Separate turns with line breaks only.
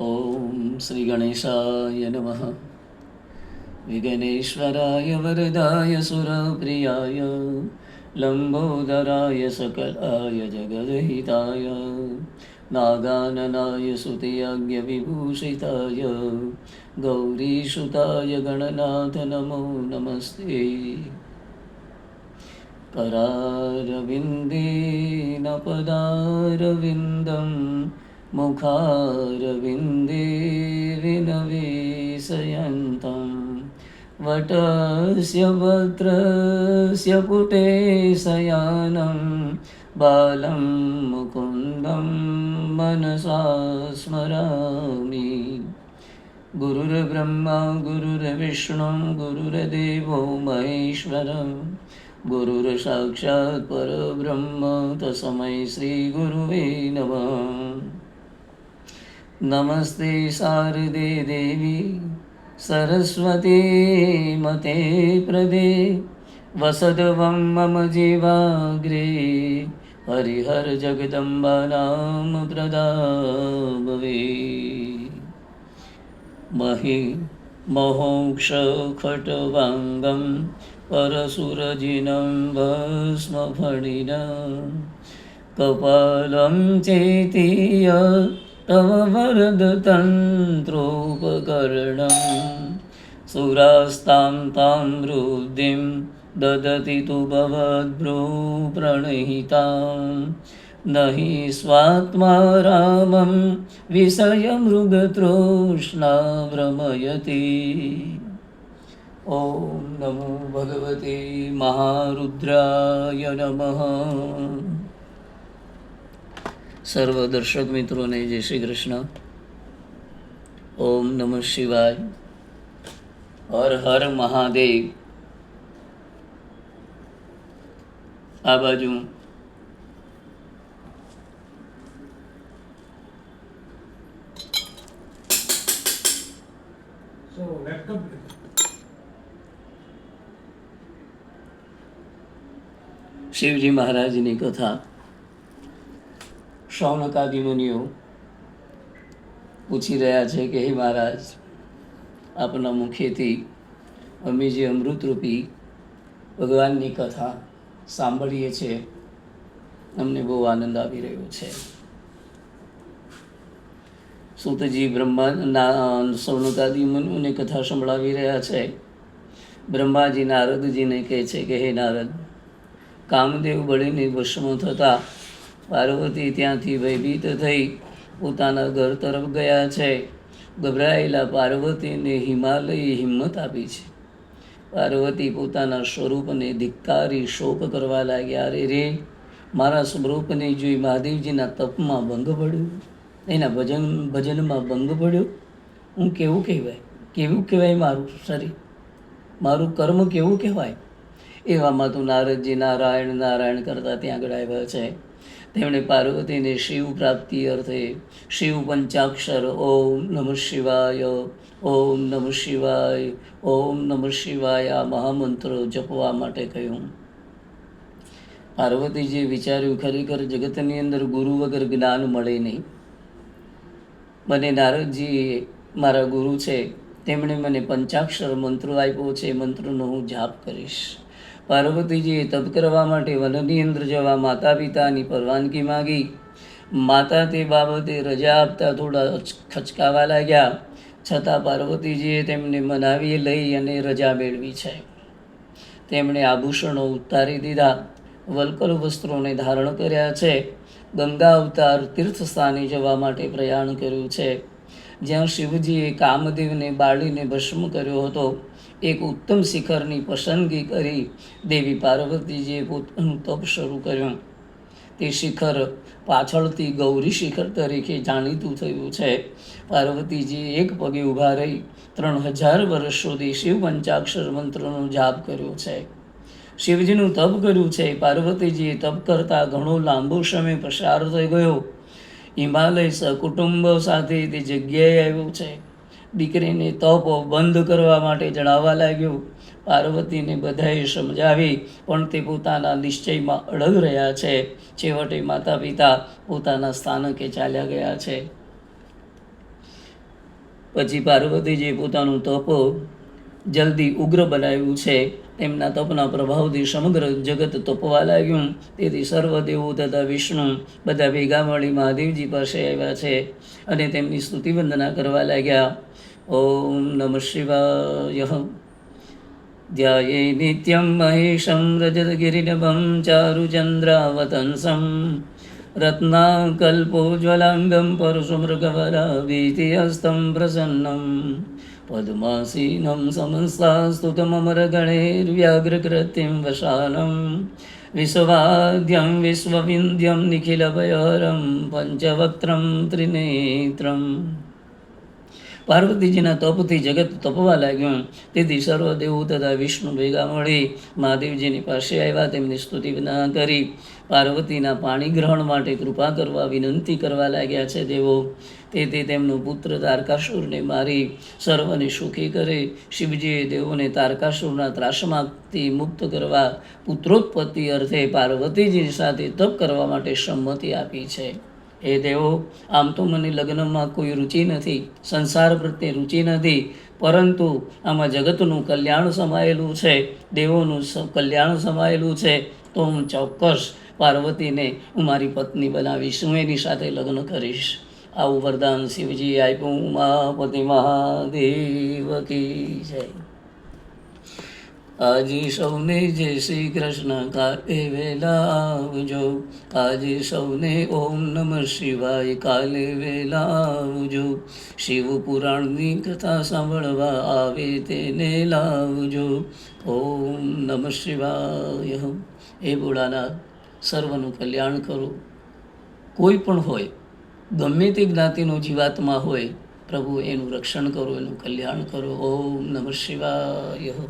ॐ श्रीगणेशाय नमः विघ्नेश्वराय वरदाय सुरप्रियाय लम्बोदराय सकलाय जगदहिताय नागाननाय सुतयज्ञविभूषिताय गौरीसुताय गणनाथ नमो नमस्ते करारविन्देन पदारविन्दं मुखारविन्दे विनवेशयन्तं वटस्य वक्त्रस्य पुटे शयानं बालं मुकुन्दं मनसा स्मरामि गुरुर्ब्रह्मा गुरुर्विष्णुं गुरुर्देवो महेश्वरं गुरुर्साक्षात् परब्रह्म तस्मै श्रीगुरुवे नमः नमस्ते शारदे देवी सरस्वती मते प्रदे वसदवं मम जीवाग्रे हरिहरजगदम्बानां प्रदाभवे महि महोक्षखट्वाङ्गं परसुरजिनं भस्मफणिनं कपालं चेतीय तव वरदतन्त्रोपकरणं सुरास्तां तां वृद्धिं ददति तु भवद्भ्रूप्रणहितां न हि स्वात्मा रामं विषयमृगतृष्णा भ्रमयति। ॐ नमो भगवते महारुद्राय नमः। સર્વ દર્શક મિત્રોને જય શ્રી કૃષ્ણ ઓમ નમઃ શિવાય હર હર મહાદેવ આ બાજુ
So laptop
શિવજી મહારાજની કથા શૌનકાદિ મુનિઓ પૂછી રહ્યા છે કે, હે મહારાજ, આપના મુખેથી અમે જે અમૃતરૂપી ભગવાનની કથા સાંભળીએ છીએ અમને બહુ આનંદ આવી રહ્યો છે. સુતજી બ્રહ્મા સૌનકાદિ મુનિઓને કથા સંભળાવી રહ્યા છે. બ્રહ્માજી નારદજીને કહે છે કે, હે નારદ, કામદેવ બળીને વશમાં થતા પાર્વતી ત્યાંથી ભયભીત થઈ પોતાના ઘર તરફ ગયા છે. ગભરાયેલા પાર્વતીને હિમાલયે હિંમત આપી છે. પાર્વતી પોતાના સ્વરૂપને ધિક્કારી શોક કરવા લાગ્યા, અરે રે, મારા સ્વરૂપને જોઈ મહાદેવજીના તપમાં ભંગ પડ્યો? એના ભજન, ભજનમાં ભંગ પડ્યો? હું કેવું કહેવાય? કેવું કહેવાય મારું શરીર? મારું કર્મ કેવું કહેવાય? એવામાં તો નારદજી નારાયણ નારાયણ કરતા ત્યાં આગળ આવ્યા છે. તેમણે પાર્વતીને શિવ પ્રાપ્તિ અર્થે શિવ પંચાક્ષર ઓમ નમઃ શિવાય, ઓમ નમઃ શિવાય, ઓમ નમઃ શિવાય આ મહામંત્ર જપવા માટે કહ્યું. પાર્વતીજીએ વિચાર્યું, ખરેખર જગતની અંદર ગુરુ વગર જ્ઞાન મળે નહીં. મને નારદજી મારા ગુરુ છે. તેમણે મને પંચાક્ષર મંત્રો આપ્યો છે. એ મંત્રનો હું જાપ કરીશ. પાર્વતીજીએ તપ કરવા માટે વનની અંદર જવા માતા પિતાની પરવાનગી માગી. માતા તે બાબતે રજા આપતા થોડા ખચકાવા લાગ્યા. છતાં પાર્વતીજીએ તેમને મનાવી લઈ અને રજા મેળવી છે. તેમણે આભૂષણો ઉતારી દીધા. વલકલ વસ્ત્રોને ધારણ કર્યા છે. ગંગા અવતાર તીર્થ સ્થાને જવા માટે પ્રયાણ કર્યું છે. જ્યાં શિવજીએ કામદેવને બાળીને ભસ્મ કર્યો હતો. એક ઉત્તમ શિખરની પસંદગી કરી દેવી પાર્વતીજીએ પોતાનું તપ શરૂ કર્યું. તે શિખર પાછળથી ગૌરી શિખર તરીકે જાણીતું થયું છે. પાર્વતીજીએ એક પગે ઊભા રહી ત્રણ હજાર વર્ષ સુધી શિવ પંચાક્ષર મંત્રનો જાપ કર્યો છે. શિવજીનું તપ કર્યું છે. પાર્વતીજીએ તપ કરતા ઘણો લાંબો સમય પસાર થઈ ગયો. હિમાલય સકુટુંબ સાથે તે જગ્યાએ આવ્યો છે. દીકરીને તપ બંધ કરવા માટે જણાવવા લાગ્યું. પાર્વતીને બધાએ સમજાવી, પણ તે પોતાના નિશ્ચયમાં અડગ રહ્યા છે. છેવટે માતા પિતા પોતાના સ્થાનકે ચાલ્યા ગયા છે. પછી પાર્વતીજી પોતાનું તપ જલ્દી ઉગ્ર બનાવ્યું છે. તેમના તપના પ્રભાવથી સમગ્ર જગત તપવા લાગ્યું. તેથી સર્વદેવો તથા વિષ્ણુ બધા ભેગા મળી મહાદેવજી પાસે આવ્યા છે અને તેમની સ્તુતિ વંદના કરવા લાગ્યા. ઓમ નમ શિવાય. ધ્યાયે નિત્યં મહેશં રજતગિરિનભં ચારુચંદ્રાવતંસં રત્નાકલ્પોજ્જવલાંગં પરશુમૃગવરાભીતિહસ્તં પ્રસન્નમ. पद्मासीनं समस्तास्तुतममरगणैर्व्याघ्रकृतिं वशालं विश्ववाद्यं विश्वविन्द्यं निखिलभयहरं पञ्चवक्त्रं त्रिनेत्रम् પાર્વતીજીના તપથી જગત તપવા લાગ્યું. તેથી સર્વદેવ તથા વિષ્ણુ ભેગા મળી મહાદેવજીની પાસે આવ્યા. તેમની સ્તુતિ વિના કરી. પાર્વતીના પાણી ગ્રહણ માટે કૃપા કરવા વિનંતી કરવા લાગ્યા છે દેવો. તેથી તેમનો પુત્ર તારકાસુરને મારી સર્વને સુખી કરે. શિવજીએ દેવોને તારકાસુરના ત્રાસમાંથી મુક્ત કરવા પુત્રોત્પત્તિ અર્થે પાર્વતીજીની સાથે તપ કરવા માટે સંમતિ આપી છે. એ દેવો, આમ તો મને લગ્નમાં કોઈ રુચિ નથી, સંસાર પ્રત્યે રુચિ નથી, પરંતુ આમાં જગતનું કલ્યાણ સમાયેલું છે, દેવોનું કલ્યાણ સમાયેલું છે, તો હું ચોક્કસ પાર્વતીને હું મારી પત્ની બનાવીશ, હું એની સાથે લગ્ન કરીશ. આવું વરદાન શિવજી આપ્યું મહાપતિ મહાદેવ કી જય. આજે સૌને જય શ્રી કૃષ્ણ કાલે વેલા આવજો આજે સૌને ઓમ નમઃ શિવાય કાલે વેલા આવજો શિવ પુરાણની કથા સાંભળવા આવે તેને લાવજો ઓમ નમઃ શિવાય એ ભોળાનાથ સર્વનું કલ્યાણ કરો કોઈ પણ હોય ગમે તે જ્ઞાતિનો જીવાત્મા હોય પ્રભુ એનું રક્ષણ કરો એનું કલ્યાણ કરો ઓમ નમઃ શિવાય